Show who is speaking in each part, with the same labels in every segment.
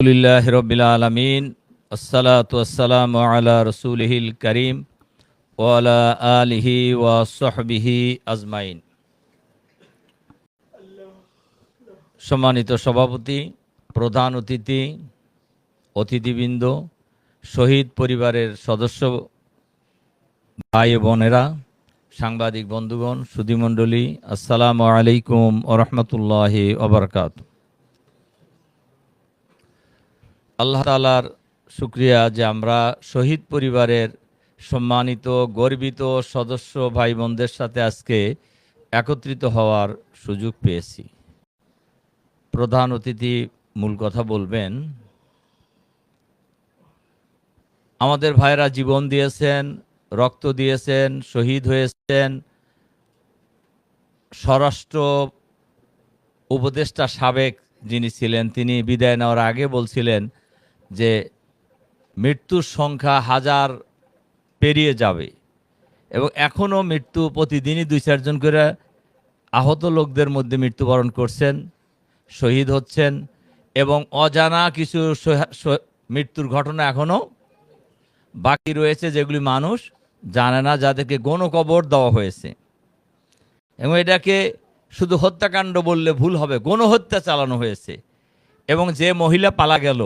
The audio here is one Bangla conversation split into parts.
Speaker 1: আলহামদুলিল্লাহ রবিল আলমিন, আসসালাতু আসসালাম আলা রসুলহিল করিম ওয়ালা আলিহি ওয়া সহবিহি আজমাইন। সম্মানিত সভাপতি, প্রধান অতিথি, অতিথিবৃন্দ, শহীদ পরিবারের সদস্য, ভাই বোনেরা, সাংবাদিক বন্ধুগণ, সুধীমণ্ডলী, আসসালামু আলাইকুম ওরহমতুল্লাহি ওবরকাত আল্লাহ তালার শুক্রিয়া যে আমরা শহীদ পরিবারের সম্মানিত, গর্বিত সদস্য ভাই বোনদের সাথে আজকে একত্রিত হওয়ার সুযোগ পেয়েছি। প্রধান অতিথি মূল কথা বলবেন, আমাদের ভাইরা জীবন দিয়েছেন, রক্ত দিয়েছেন, শহীদ হয়েছেন, স্বরাষ্ট্র উপদেষ্টা সাবেক যিনি ছিলেন তিনি বিদায় নেওয়ার আগে বলছিলেন যে মৃত্যুর সংখ্যা হাজার পেরিয়ে যাবে। এবং এখনও মৃত্যু প্রতিদিনই দুই চারজন করে আহত লোকদের মধ্যে মৃত্যুবরণ করছেন, শহীদ হচ্ছেন এবং অজানা কিছু মৃত্যুর ঘটনা এখনও বাকি রয়েছে যেগুলি মানুষ জানে না, যাদেরকে গণকবর দেওয়া হয়েছে। এবং এটাকে শুধু হত্যাকাণ্ড বললে ভুল হবে, গণহত্যা চালানো হয়েছে। এবং যে মহিলা পালা গেল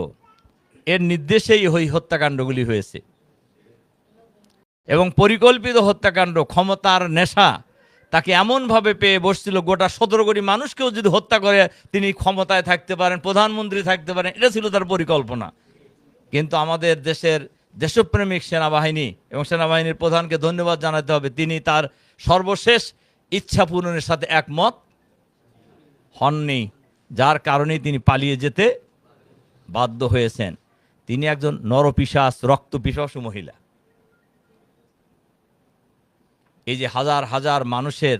Speaker 1: এর নির্দেশেই ওই হত্যাকাণ্ডগুলি হয়েছে। এবং পরিকল্পিত হত্যাকাণ্ড, ক্ষমতার নেশা, তাকে এমনভাবে পেয়ে বসছিল গোটা সতেরো কোটি মানুষকেও যদি হত্যা করে, তিনি ক্ষমতায় থাকতে পারেন, প্রধানমন্ত্রী থাকতে পারেন, এটা ছিল তার পরিকল্পনা। কিন্তু আমাদের দেশের দেশপ্রেমিক সেনাবাহিনী এবং সেনাবাহিনীর প্রধানকে ধন্যবাদ জানাতে হবে, তিনি তার সর্বশেষ ইচ্ছা পূরণের সাথে একমত হননি, যার কারণেই তিনি পালিয়ে যেতে বাধ্য হয়েছেন। তিনি একজন নরপিশাস রক্ত পিপাসু মহিলা। এই যে হাজার হাজার মানুষের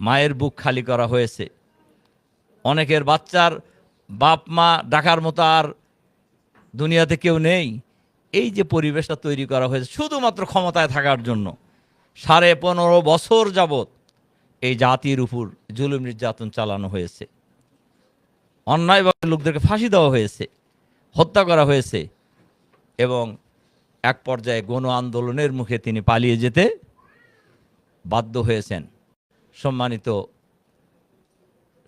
Speaker 1: মায়ের বুক খালি করা হয়েছে, অনেকের বাচ্চার বাপ মা ডাকার মতো আর দুনিয়াতে কেউ নেই, এই যে পরিবেশটা তৈরি করা হয়েছে শুধুমাত্র ক্ষমতায় থাকার জন্য, সাড়ে পনেরো বছর যাবৎ এই জাতির উপর জুলুম নির্যাতন চালানো হয়েছে। অন্যায়ভাবে লোকদেরকে ফাঁসি দেওয়া হয়েছে। হত্যা করা হয়েছে এবং এক পর্যায়ে গণ আন্দোলনের মুখে তিনি পালিয়ে যেতে বাধ্য হয়েছেন। সম্মানিত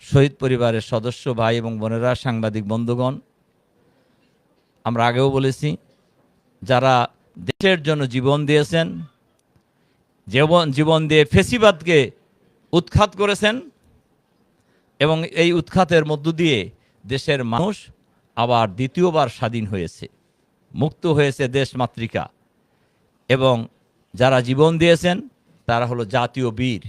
Speaker 1: শহীদ পরিবারের সদস্য ভাই এবং বোনেরা, সাংবাদিক বন্ধুগণ, আমরা আগেও বলেছি, যারা দেশের জন্য জীবন দিয়েছেন, জীবন জীবন দিয়ে ফেসিবাদকে উৎখাত করেছেন এবং এই উৎখাতের মধ্য দিয়ে দেশের মানুষ আবার দ্বিতীয়বার স্বাধীন হয়েছে, মুক্ত হয়েছে দেশ মাতৃকা। এবং যারা জীবন দিয়েছেন, তারা হলো জাতীয় বীর।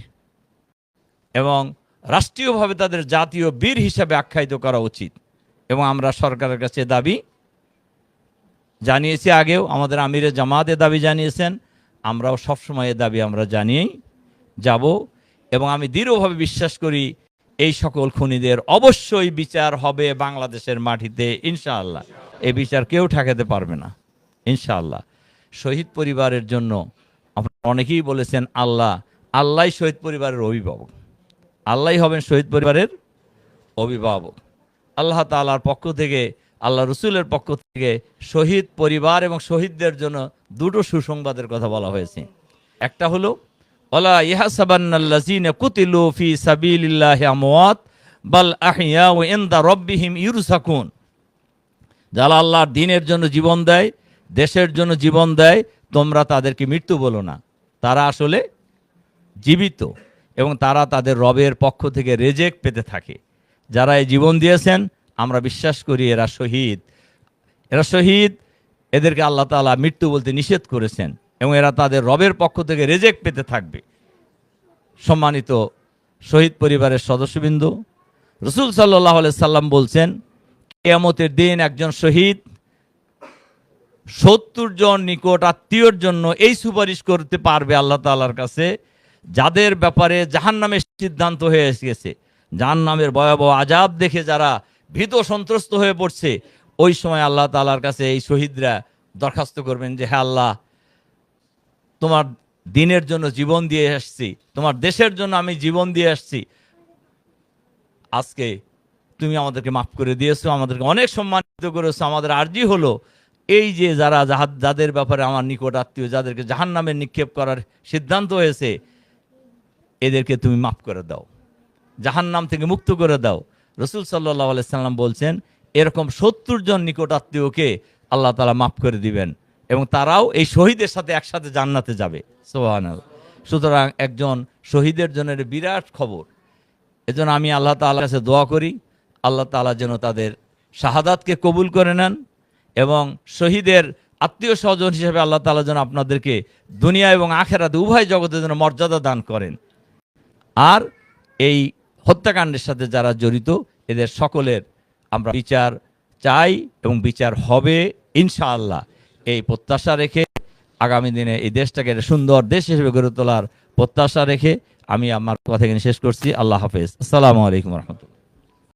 Speaker 1: এবং রাষ্ট্রীয়ভাবে তাদের জাতীয় বীর হিসাবে আখ্যায়িত করা উচিত। এবং আমরা সরকারের কাছে দাবি জানিয়েছি আগেও, আমাদের আমিরে জামাতে দাবি জানিয়েছেন, আমরাও সবসময় এ দাবি আমরা জানিয়েই যাব। এবং আমি দৃঢ়ভাবে বিশ্বাস করি এই সকল খুনিদের অবশ্যই বিচার হবে বাংলাদেশের মাটিতে, ইনশাআল্লাহ। এই বিচার কেউ ঠেকাতে পারবে না, ইনশাআল্লাহ। শহীদ পরিবারের জন্য আপনারা অনেকেই বলেছেন, আল্লাহ আল্লাহ শহীদ পরিবারের অভিভাবক। আল্লাহ হবেন শহীদ পরিবারের অভিভাবক। আল্লাহ তাআলার পক্ষ থেকে, আল্লাহ রসুলের পক্ষ থেকে শহীদ পরিবার এবং শহীদদের জন্য দুটো সুসংবাদের কথা বলা হয়েছে। একটা হলো ইরসাকুন। যারা আল্লাহর দিনের জন্য জীবন দেয়, দেশের জন্য জীবন দেয়, তোমরা তাদেরকে মৃত্যু বলো না। তারা আসলে জীবিত এবং তারা তাদের রবের পক্ষ থেকে রেজেক পেতে থাকে। যারা এই জীবন দিয়েছেন, আমরা বিশ্বাস করি এরা শহীদ। এরা শহীদ, এদেরকে আল্লাহ তাআলা মৃত্যু বলতে নিষেধ করেছেন। এবং এরা তাদের রবের পক্ষ থেকে রেজেক পেতে থাকবে। সম্মানিত শহীদ পরিবারের সদস্যবৃন্দ, রসুল সাল্লাহ সাল্লাম বলছেন, কেয়ামতের দিন একজন শহীদ সত্তর জন নিকট আত্মীয়র জন্য এই সুপারিশ করতে পারবে আল্লাহ তাআলার কাছে, যাদের ব্যাপারে জাহান্নামের সিদ্ধান্ত হয়ে গেছে। জাহান্নামের ভয়াবহ আজাব দেখে যারা ভীত সন্ত্রস্ত হয়ে পড়ছে, ওই সময় আল্লাহ তাআলার কাছে এই শহীদরা দরখাস্ত করবেন যে হ্যাঁ আল্লাহ তোমার দিনের জন্য জীবন দিয়ে আসছি, তোমার দেশের জন্য আমি জীবন দিয়ে আসছি। আজকে তুমি আমাদেরকে মাফ করে দিয়েছ, আমাদেরকে অনেক সম্মানিত করেছ। আমাদের আর্জি হলো এই যে যারা যাদের ব্যাপারে আমার নিকট আত্মীয়, যাদেরকে জাহান নামে নিক্ষেপ করার সিদ্ধান্ত হয়েছে, এদেরকে তুমি মাফ করে দাও। জাহান নাম থেকে মুক্ত করে দাও। রসুল সাল্লাহ আলাইসাল্লাম বলছেন, এরকম সত্তর জন নিকট আত্মীয়কে আল্লাহ তালা মাফ করে দিবেন। এবং তারাও এই শহীদের সাথে একসাথে জান্নাতে যাবে। সোহান সুতরাং একজন শহীদের জন্য বিরাট খবর। এজন্য আমি আল্লাহ তাআলার কাছে দোয়া করি, আল্লাহ তাআলা যেন তাদের শাহাদাতকে কবুল করে নেন এবং শহীদের আত্মীয় স্বজন হিসেবে আল্লাহ তাআলা যেন আপনাদেরকে দুনিয়া এবং আখেরাতে উভয় জগতের যেন মর্যাদা দান করেন। আর এই হত্যাকাণ্ডের সাথে যারা জড়িত, এদের সকলের আমরা বিচার চাই এবং বিচার হবে ইনশাআল্লাহ। এই প্রত্যাশা রেখে আগামী দিনে এই দেশটাকে সুন্দর দেশ হিসেবে গড়ে তোলার প্রত্যাশা রেখে আমি আমার কথা এখানে শেষ করছি। আল্লাহ হাফেজ। আসসালামু আলাইকুম রহমতুল্লাহ।